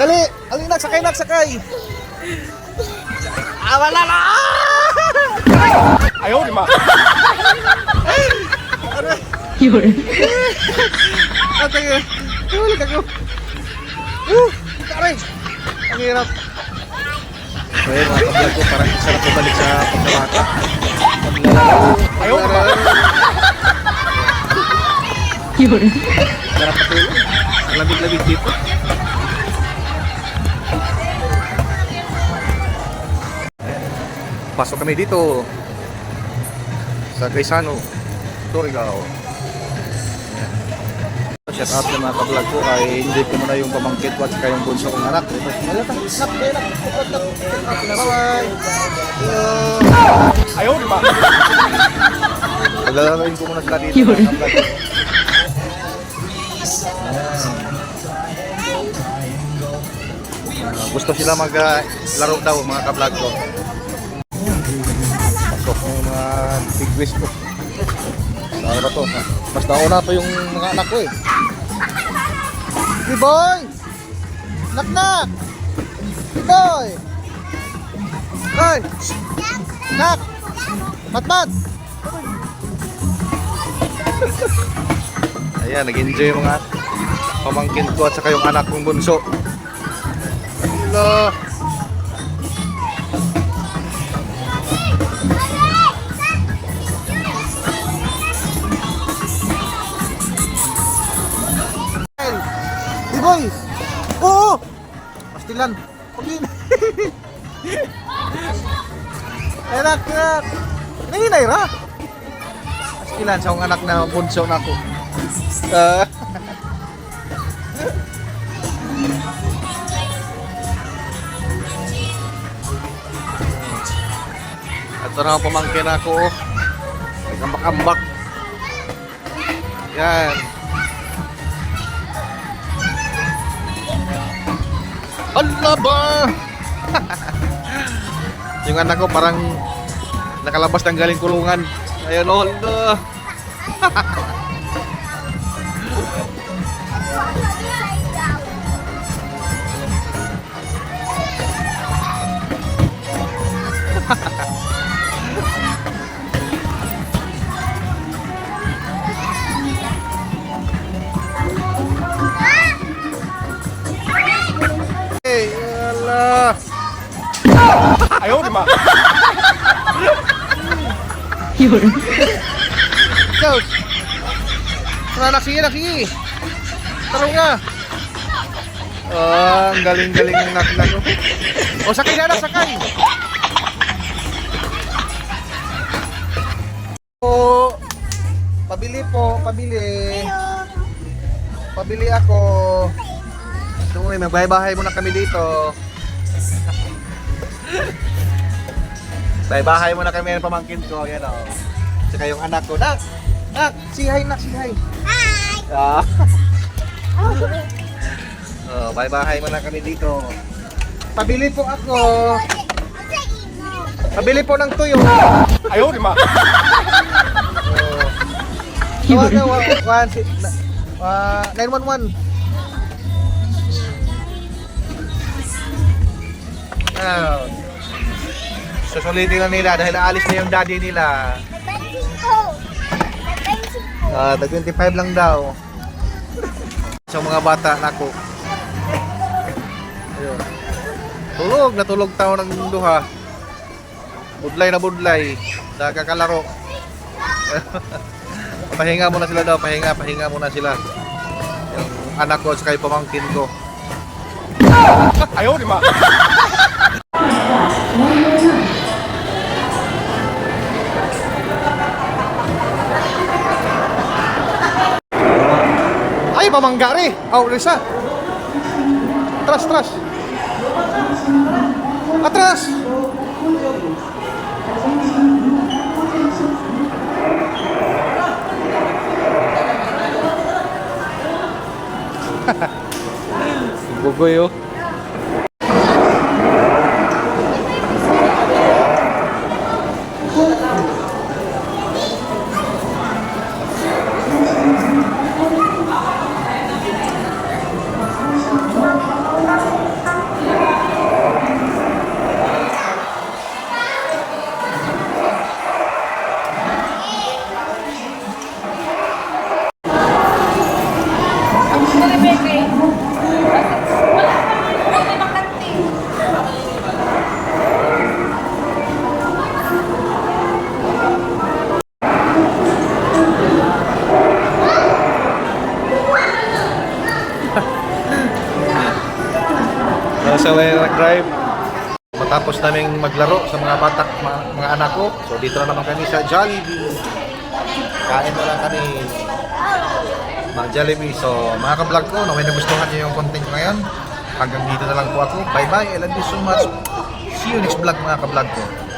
Dali! Alin nak, sakay nak, sakay! Ah, wala na! Ayaw, di ba? Ah, tayo. Wala ka ko. Uh, taray! Ang hirap. So yun, mga kablog ko, parang sarap bumalik sa pagkabata. Ayaw, di ba? Sarap patulog. Ang lamig-lamig dito. Pasok kami dito sa Gaisano, Surigao. Shout out ng mga kablog ko kay hindi ko muna yung pamangkit at saka yung bunso kong anak. Ayaw, di ba? Paglalarain ko muna sila dito. ko. Ah, gusto sila maglaro daw mga kablog ko. Pasok yung mga big ko. Ano ba to? ha? Mas nauna to yung mga anak ko eh. Hey boy! Knock! Hey boy! Hoy! Knock! Matmat! Ayan, nag-enjoy mga pamangkin ko at saka yung anak kong bunso. Hello! Pastilan! Okay. Enak, enak! Nanginay ra! Pastilan sa akong anak na bunso na ako. Ah. Ito na ang pamangkin ako. Nagambak-ambak. Yan. Allah ba? Yung anak ko parang nakalabas ng galing kulungan. Ayun, Allah. Di ba? Jones. Tara, nak, sige. Taro nga. Ah, ang galing-galing ng nakla ko. O, sakay na, sakay. Po, pabili po, pabili. Pabili ako. Tungoy, magbahay-bahay muna kami dito. Bahay-bahay muna kami ng pamangkin ko, yan o. Tsaka yung anak ko. Nak! Nak! Si hi, nak! Si hi! Hi! Ah. oh, bahay-bahay muna kami dito. Pabili po ako. Pabili po ng tuyo. Ayaw, di? Oh. Tawag na, one, one, si, na, ah, 911. Ah. Susulitin na nila dahil aalis na yung daddy nila. Ah, tag 25 lang daw. Sa mga bata nako. Ayun. Tulog na tulog tao ng duha. Budlay na budlay. Nakakalaro. pahinga muna sila daw, pahinga, pahinga muna sila. Yung anak ko at pamangkin ko. Ayaw, di ba? Ay, pamanggari! Aw, Risa! Atras, atras! Atras! Bugoy oh. Nasa way nag-drive. Matapos naming maglaro sa mga bata, mga, mga anak ko. So dito na naman kami sa Jollibee. Kain na lang kami. Mga Jollibee. So mga ka-vlog ko, na may nagustuhan niyo yung content ko ngayon. Hanggang dito na lang po ako. Bye bye. I love you so much. See you next vlog mga ka-vlog ko.